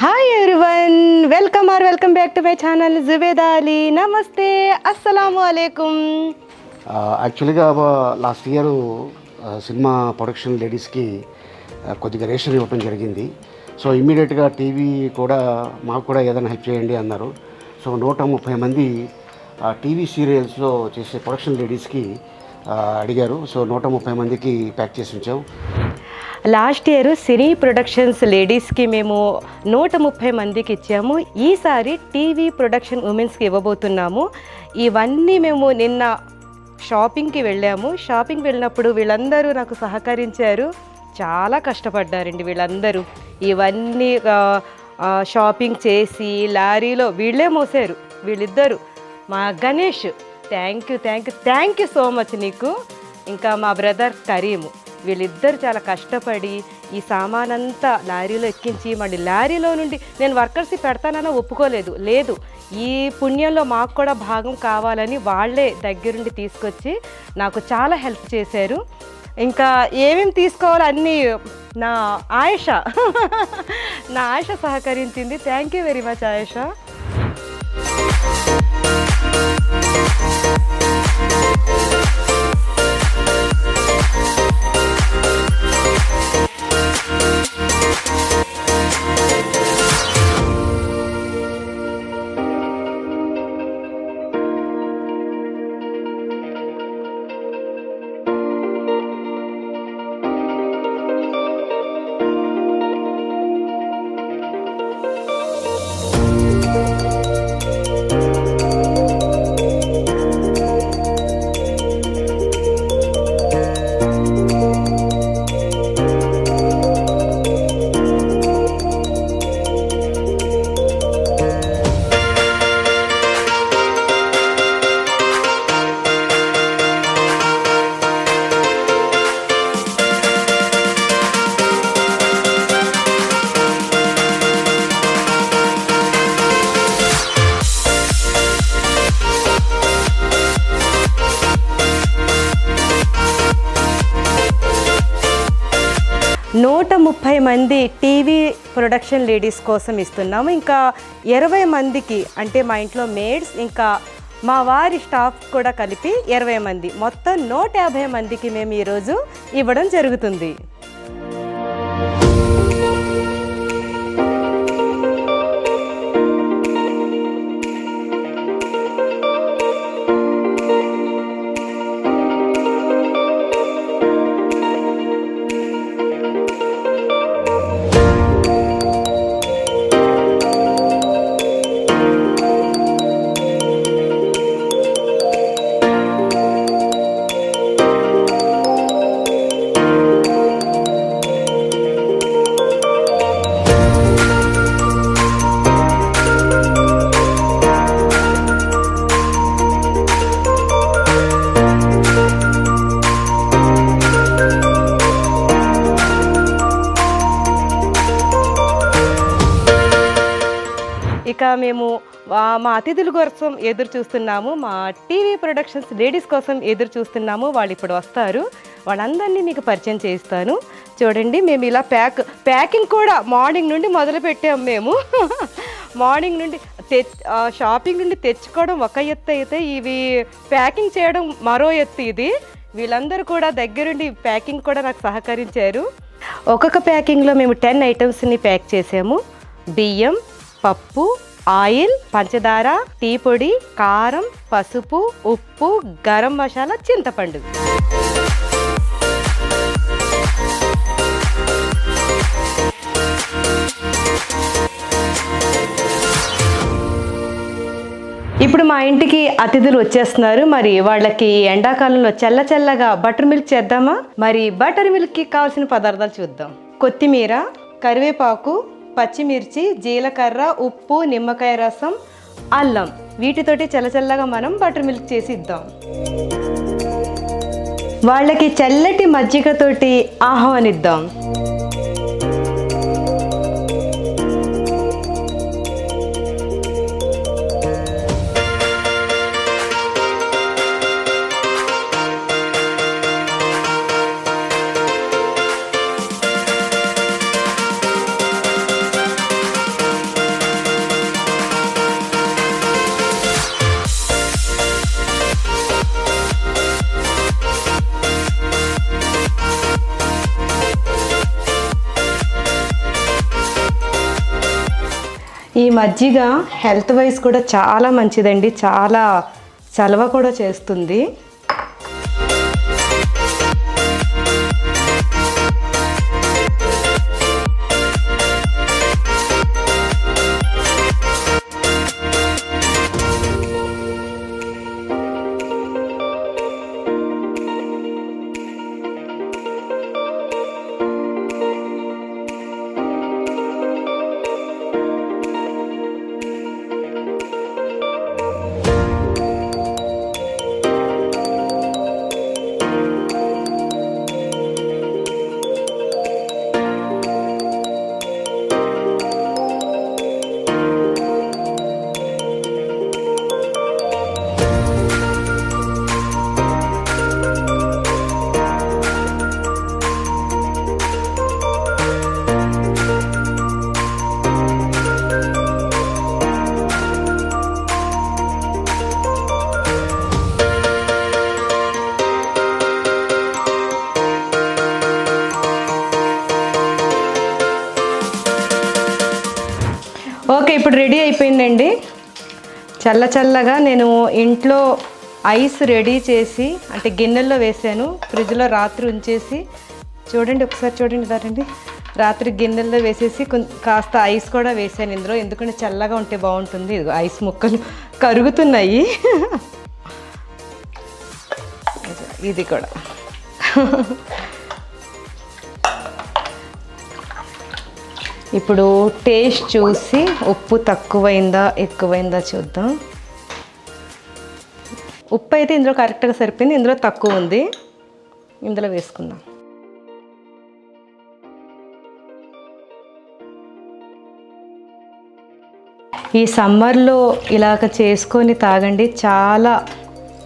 Hi everyone welcome or welcome back to my channel Zubeda Ali నమస్తే అస్సలాము అలైకుం యాక్చువల్గా లాస్ట్ ఇయర్ సినిమా ప్రొడక్షన్ లేడీస్కి కొద్దిగా రేషన్ ఇవ్వడం జరిగింది. సో ఇమ్మీడియట్గా టీవీ కూడా మాకు కూడా ఏదైనా హెల్ప్ చేయండి అన్నారు. సో నూట ముప్పై మంది uh, టీవీ సీరియల్స్లో చేసే ప్రొడక్షన్ లేడీస్కి అడిగారు. సో నూట ముప్పై మందికి ప్యాక్ చేసి ఉంచాం. లాస్ట్ ఇయర్ సినీ ప్రొడక్షన్స్ లేడీస్కి మేము నూట ముప్పై మందికి ఇచ్చాము. ఈసారి టీవీ ప్రొడక్షన్ ఉమెన్స్కి ఇవ్వబోతున్నాము. ఇవన్నీ మేము నిన్న షాపింగ్కి వెళ్ళాము. షాపింగ్ వెళ్ళినప్పుడు వీళ్ళందరూ నాకు సహకరించారు. చాలా కష్టపడ్డారండి వీళ్ళందరూ. ఇవన్నీ షాపింగ్ చేసి లారీలో వీళ్ళే మోసారు. వీళ్ళిద్దరు. మా Ganesh thank you thank you thank you so much నీకు ఇంకా మా బ్రదర్ కరీము వీళ్ళిద్దరు చాలా కష్టపడి ఈ సామానంతా లారీలో ఎక్కించి మళ్ళీ లారీలో నుండి నేను వర్కర్స్ పెడతానని ఒప్పుకోలేదు. లేదు ఈ పుణ్యంలో మాకు కూడా భాగం కావాలని వాళ్ళే దగ్గరుండి తీసుకొచ్చి నాకు చాలా హెల్ప్ చేశారు. ఇంకా ఏమేమి తీసుకోవాలో అన్నీ నా ఆయుష నా Ayusha సహకరించింది. Thank you very much Ayusha. ముప్పై మంది టీవీ ప్రొడక్షన్ లేడీస్ కోసం ఇస్తున్నాము. ఇంకా ఇరవై మందికి అంటే మా ఇంట్లో మేడ్స్ ఇంకా మా వారి స్టాఫ్ కూడా కలిపి ఇరవై మంది. మొత్తం నూట యాభై మందికి మేము ఈరోజు ఇవ్వడం జరుగుతుంది. ఇక మేము మా అతిథుల కోసం ఎదురు చూస్తున్నాము. మా టీవీ ప్రొడక్షన్స్ లేడీస్ కోసం ఎదురు చూస్తున్నాము. వాళ్ళు ఇప్పుడు వస్తారు. వాళ్ళందరినీ మీకు పరిచయం చేయిస్తాను. చూడండి మేము ఇలా ప్యాక్ ప్యాకింగ్ కూడా మార్నింగ్ నుండి మొదలు పెట్టాము మేము. మార్నింగ్ నుండి తె ఆ, షాపింగ్ నుండి తెచ్చుకోవడం ఒక ఎత్తు అయితే ఇవి ప్యాకింగ్ చేయడం మరో ఎత్తు ఇది. వీళ్ళందరూ కూడా దగ్గరుండి ప్యాకింగ్ కూడా నాకు సహకరించారు. ఒక్కొక్క ప్యాకింగ్లో మేము టెన్ ఐటమ్స్ని ప్యాక్ చేసాము. బియ్యం పప్పు ఆయిల్ పంచదార టీ పొడి కారం పసుపు ఉప్పు గరం మసాలా చింతపండు. ఇప్పుడు మా ఇంటికి అతిథులు వచ్చేస్తున్నారు. మరి వాళ్ళకి ఎండాకాలంలో చల్ల చల్లగా బటర్ మిల్క్ చేద్దామా? మరి బటర్ మిల్క్కి కావాల్సిన పదార్థాలు చూద్దాం. కొత్తిమీర కరివేపాకు పచ్చిమిర్చి జీలకర్ర ఉప్పు నిమ్మకాయ రసం అల్లం. వీటితోటి చల్లచల్లగా మనం బటర్ మిల్క్ చేసి ఇద్దాం. వాళ్ళకి చల్లటి మజ్జిగతోటి ఆహ్వానిద్దాం ఈ మజ్జిగ హెల్త్ వైజ్ కూడా చాలా మంచిదండి. చాలా చలవ కూడా చేస్తుంది. ఓకే ఇప్పుడు రెడీ అయిపోయిందండి. చల్ల చల్లగా నేను ఇంట్లో ఐస్ రెడీ చేసి అంటే గిన్నెల్లో వేసాను. ఫ్రిడ్జ్లో రాత్రి ఉంచేసి చూడండి ఒకసారి చూడండి దారండి. రాత్రి గిన్నెల్లో వేసేసి కాస్త ఐస్ కూడా వేసాను ఇందులో. ఎందుకంటే చల్లగా ఉంటే బాగుంటుంది. ఇది ఐస్ ముక్కలు కరుగుతున్నాయి. ఇది కూడా. ఇప్పుడు టేస్ట్ చూసి ఉప్పు తక్కువైందా ఎక్కువైందా చూద్దాం. ఉప్పు అయితే ఇందులో కరెక్ట్గా సరిపోయింది ఇందులో తక్కువ ఉంది. ఇందులో వేసుకుందాం. ఈ సమ్మర్లో ఇలాగ చేసుకొని తాగండి చాలా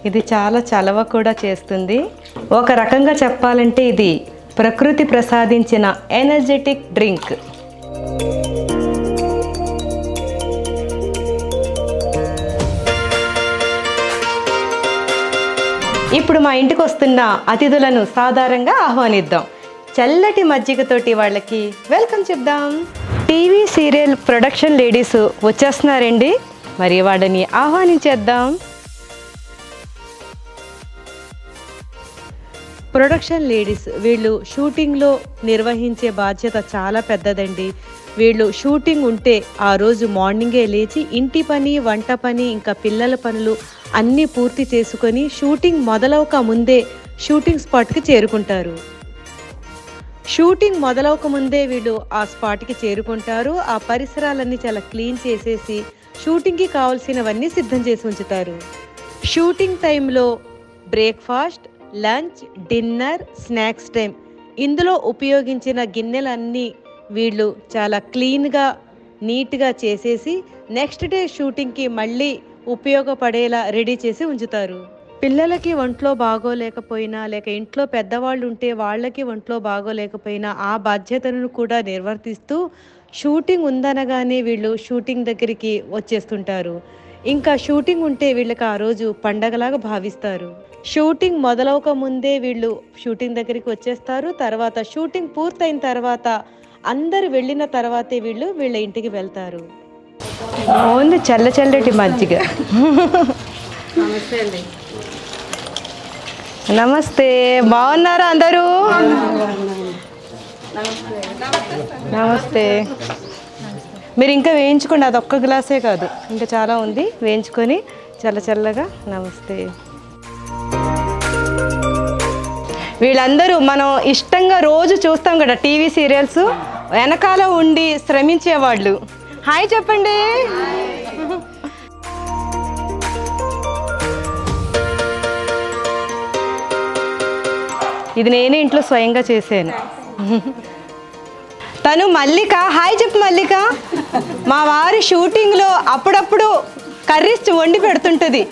ఇది చాలా చలవ కూడా చేస్తుంది. ఒక రకంగా చెప్పాలంటే ఇది ప్రకృతి ప్రసాదించిన ఎనర్జెటిక్ డ్రింక్ ఇప్పుడు మా ఇంటికి వస్తున్న అతిథులను సాధారణంగా ఆహ్వానిద్దాం. చల్లటి మజ్జిగతోటి వాళ్ళకి వెల్కమ్ చెప్దాం. టీవీ సీరియల్ ప్రొడక్షన్ లేడీస్ వచ్చేస్తున్నారండి. మరి వాళ్ళని ఆహ్వానించేద్దాం. ప్రొడక్షన్ లేడీస్ వీళ్ళు షూటింగ్లో నిర్వహించే బాధ్యత చాలా పెద్దదండి. వీళ్ళు షూటింగ్ ఉంటే ఆ రోజు మార్నింగే లేచి ఇంటి పని వంట పని ఇంకా పిల్లల పనులు అన్నీ పూర్తి చేసుకొని షూటింగ్ మొదలవక ముందే షూటింగ్ స్పాట్కి చేరుకుంటారు. షూటింగ్ మొదలవక ముందే వీళ్ళు ఆ స్పాట్కి చేరుకుంటారు. ఆ పరిసరాలన్నీ చాలా క్లీన్ చేసేసి షూటింగ్కి కావాల్సినవన్నీ సిద్ధం చేసి ఉంచుతారు. షూటింగ్ టైంలో breakfast lunch dinner snacks time. ఇందులో ఉపయోగించిన గిన్నెలన్నీ వీళ్ళు చాలా క్లీన్గా నీట్గా చేసేసి నెక్స్ట్ డే షూటింగ్కి మళ్ళీ ఉపయోగపడేలా రెడీ చేసి ఉంచుతారు. పిల్లలకి ఒంట్లో బాగోలేకపోయినా లేక ఇంట్లో పెద్దవాళ్ళు ఉంటే వాళ్ళకి ఒంట్లో బాగోలేకపోయినా ఆ బాధ్యతను కూడా నిర్వర్తిస్తూ షూటింగ్ ఉందనగానే వీళ్ళు షూటింగ్ దగ్గరికి వచ్చేస్తుంటారు. ఇంకా షూటింగ్ ఉంటే వీళ్ళకి ఆ రోజు పండగలాగా భావిస్తారు. షూటింగ్ మొదలవక ముందే వీళ్ళు షూటింగ్ దగ్గరికి వచ్చేస్తారు. తర్వాత షూటింగ్ పూర్తయిన తర్వాత అందరు వెళ్ళిన తర్వాతే వీళ్ళు వీళ్ళ ఇంటికి వెళ్తారు. బాగుంది చల్ల చల్లటి మజ్జిగ. నమస్తే బాగున్నారా అందరూ? నమస్తే. మీరు ఇంకా వేయించుకోండి అది ఒక్క గ్లాసే కాదు. ఇంకా చాలా ఉంది వేయించుకొని చల్ల చల్లగా నమస్తే. వీళ్ళందరూ మనం ఇష్టంగా రోజు చూస్తాం కదా టీవీ సీరియల్స్. వెనకాల ఉండి శ్రమించేవాళ్ళు. హాయ్ చెప్పండి. ఇది నేనే ఇంట్లో స్వయంగా చేశాను. తను మల్లిక హాయ్ చెప్పు మల్లిక. మా వారి షూటింగ్లో అప్పుడప్పుడు కర్రీస్ వండి పెడుతుంటుంది.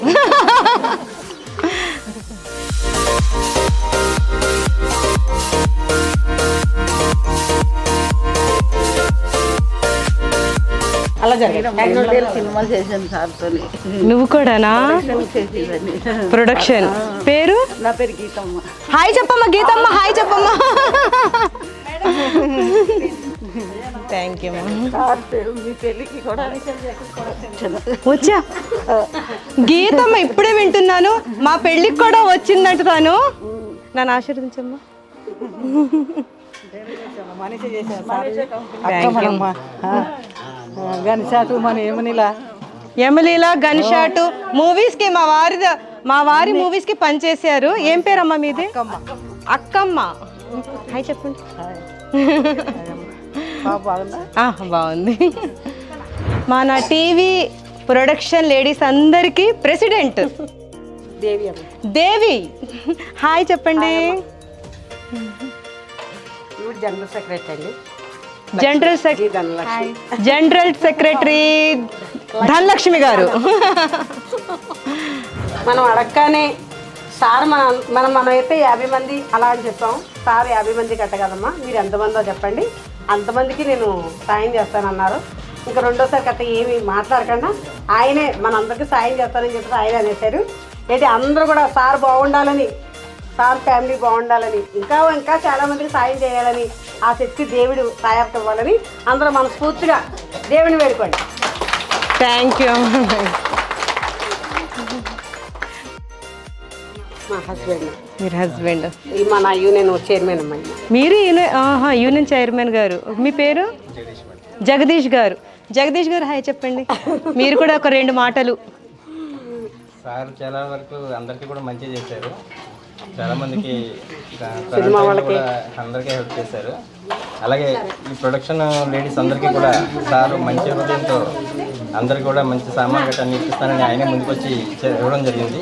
అలా జరిగింది సినిమా చేశాను సార్తో నువ్వు కూడానా? ప్రొడక్షన్. పేరు? నా పేరు గీతమ్మ. హాయ్ చెప్పమ్మ గీతమ్మ హాయ్ చెప్పమ్మ. థ్యాంక్ యూ సార్ పేరు మీ పెళ్ళికి కూడా వచ్చా? గీతమ్మ ఇప్పుడే వింటున్నాను. మా పెళ్ళికి కూడా వచ్చిందంట తాను. నన్ను ఆశీర్వదించమ్మా. మనిషి చేశారు గనిషాటు మన ఏమనిలా యమలీల గన్ షాట్ మూవీస్కి మా వారి మా వారి మూవీస్కి పనిచేశారు. ఏం పేరమ్మా మీది? అక్కమ్మ. హాయ్ చెప్పండి. పాప బాగుందా? మన టీవీ ప్రొడక్షన్ లేడీస్ అందరికీ ప్రెసిడెంట్. దేవి దేవి. హాయ్ చెప్పండి. జనరల్ సెక్రటరీ అండి. జనరల్ జనరల్ సెక్రటరీ ధనలక్ష్మి గారు. మనం అడగగానే సార్ మన మనం మనం అయితే యాభై మంది అలా అని చెప్పాం. సార్ యాభై మంది కట్టగలమ్మా మీరు ఎంతమందో చెప్పండి. అంతమందికి నేను సాయం చేస్తానన్నారు. ఇంకా రెండోసారి కట్ట ఏమి మాట్లాడకుండా ఆయనే మనందరికీ సాయం చేస్తానని చెప్పి ఆయన అనేసారు ఏంటి అందరూ కూడా సార్ బాగుండాలని సార్ ఫ్యామిలీ బాగుండాలని ఇంకా ఇంకా చాలా మందికి సాయం చేయాలని ఆ శక్తి దేవుడు సాయర్థ ఇవ్వాలని అందరూ మనస్ఫూర్తిగా దేవుని వేడుకోండి. థ్యాంక్ యూ మా హస్బెండ్ మీరు హస్బెండ్ ఈ మన యూనియన్ చైర్మన్ అమ్మాయి. మీరు యూనియన్ ఆహా, యూనియన్ చైర్మన్ గారు. మీ పేరు? జగదీష్ గారు. జగదీష్ గారు హాయ్ చెప్పండి. మీరు కూడా ఒక రెండు మాటలు. సార్ చాలా వరకు అందరికీ కూడా మంచి చేశారు. చాలా మందికి సినిమా వాళ్ళకి. కూడా అందరికీ హెల్ప్ చేశారు అలాగే ఈ ప్రొడక్షన్ లేడీస్ అందరికీ కూడా సార్ మంచి హృదయంతో అందరికీ కూడా మంచి సామాన్ గట్రా అన్ని ఇప్పిస్తానని ఆయనే ముందుకొచ్చి ఇవ్వడం జరిగింది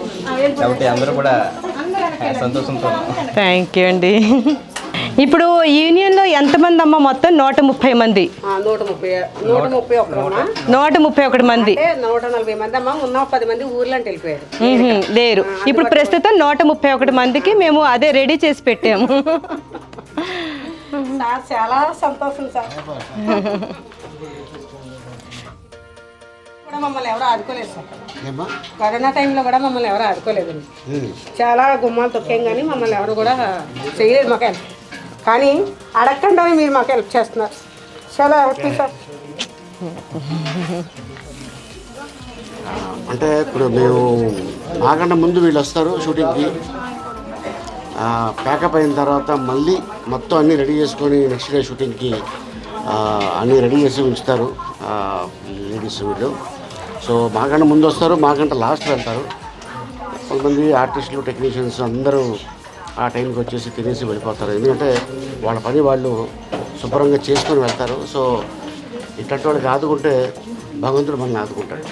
కాబట్టి అందరూ కూడా సంతోషంతో. థ్యాంక్ యూ అండి ఇప్పుడు యూనియన్లో ఎంతమంది అమ్మ మొత్తం నూట ముప్పై మంది. ఆ, నూట ముప్పై నూట ముప్పై ఒక్కరమ్మా? నూట ముప్పై ఒకటి మంది. అంటే నూట నలభై మంది అమ్మా ఉన్న పది మంది ఊర్లో వెళ్ళిపోయారు లేరు. ఇప్పుడు ప్రస్తుతం నూట ముప్పై ఒకటి మందికి మేము అదే రెడీ చేసి పెట్టాము. చాలా సంతోషం సార్. కూడా మమ్మల్ని ఎవరు ఆదుకోలేదు సార్. కరోనా టైంలో కూడా మమ్మల్ని ఎవరు ఆదుకోలేదండి. ఉమ్. చాలా గుమ్మాలు తొక్కాం కానీ మమ్మల్ని ఎవరు కూడా చేయలేదు మాకు. కానీ అడగకుండా మీరు మాకు హెల్ప్ చేస్తున్నారు. చాలా హ్యాపీ సార్ అంటే ఇప్పుడు మేము మాకన్నా ముందు వీళ్ళు వస్తారు షూటింగ్కి. ప్యాకప్ అయిన తర్వాత మళ్ళీ మొత్తం అన్నీ రెడీ చేసుకొని నెక్స్ట్ డే షూటింగ్కి అన్నీ రెడీ చేసి ఉంచుతారు లేడీస్ వీళ్ళు. సో మాకంటే ముందు వస్తారు మాకంటే లాస్ట్ వెళ్తారు. కొంతమంది ఆర్టిస్టులు టెక్నీషియన్స్ అందరూ ఆ టైంకి వచ్చేసి తినేసి వెళ్ళిపోతారు. ఎందుకంటే వాళ్ళ పని వాళ్ళు శుభ్రంగా చేసుకొని వెళ్తారు. సో ఇట్లాంటి వాళ్ళకి ఆదుకుంటే భగవంతుడు మనల్ని ఆదుకుంటాడు.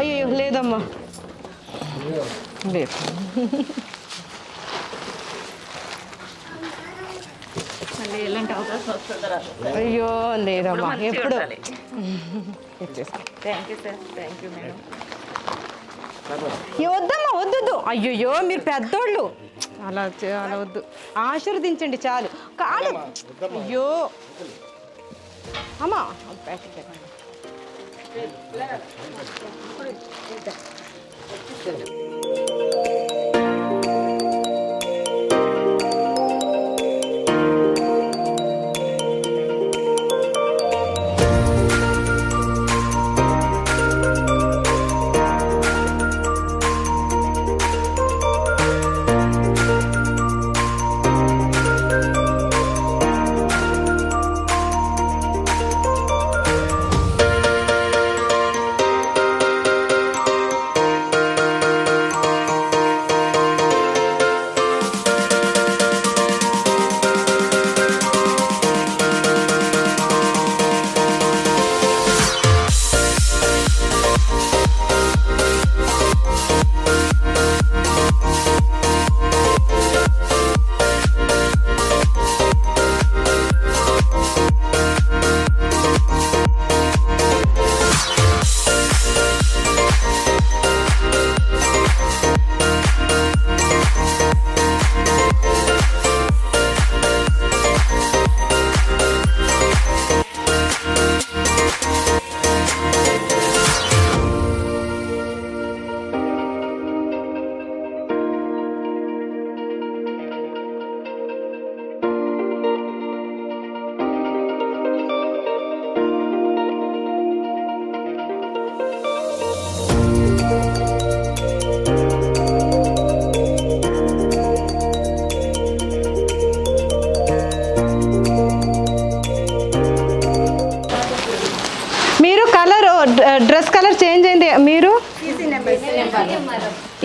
అయ్యో అయ్యో లేదమ్మా. లేదు. అయ్యో లేదమ్మా ఎప్పుడు. వద్దమ్మా వద్దొద్దు. అయ్యయ్యో మీరు పెద్దోళ్ళు. అలా అలా వద్దు. ఆశీర్వదించండి చాలు. కాదు. అయ్యో. అమ్మా Thank you.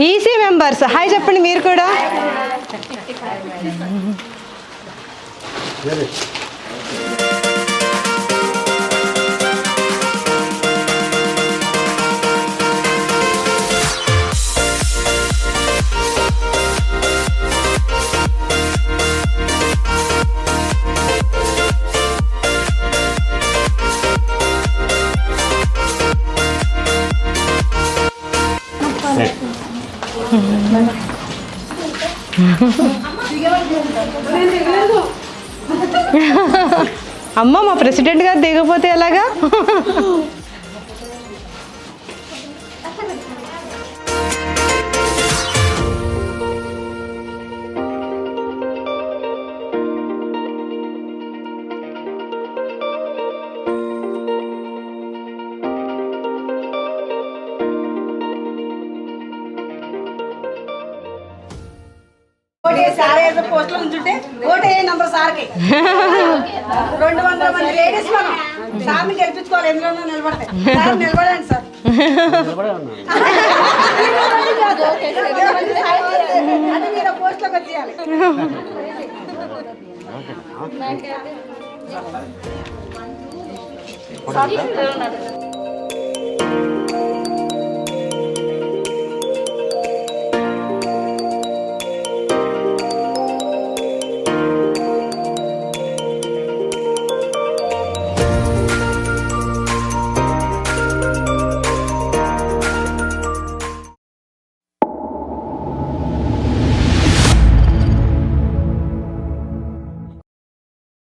EC members hi చెప్పండి మీరు కూడా. అమ్మ మా ప్రెసిడెంట్ గారు దిగపోతే ఎలాగా? సార్ ఏదో పోస్టులు ఉంచుంటే ఓటే నంబర్ సార్కి. రెండు వందల మంది లేడీస్ మనం. సార్ని గెలిపించుకోవాలి ఎందులోనో నిలబడతాయి. సార్ నిలబడండి సార్. అంటే మీరు పోస్ట్లోకి వచ్చేయాలి. ఓకే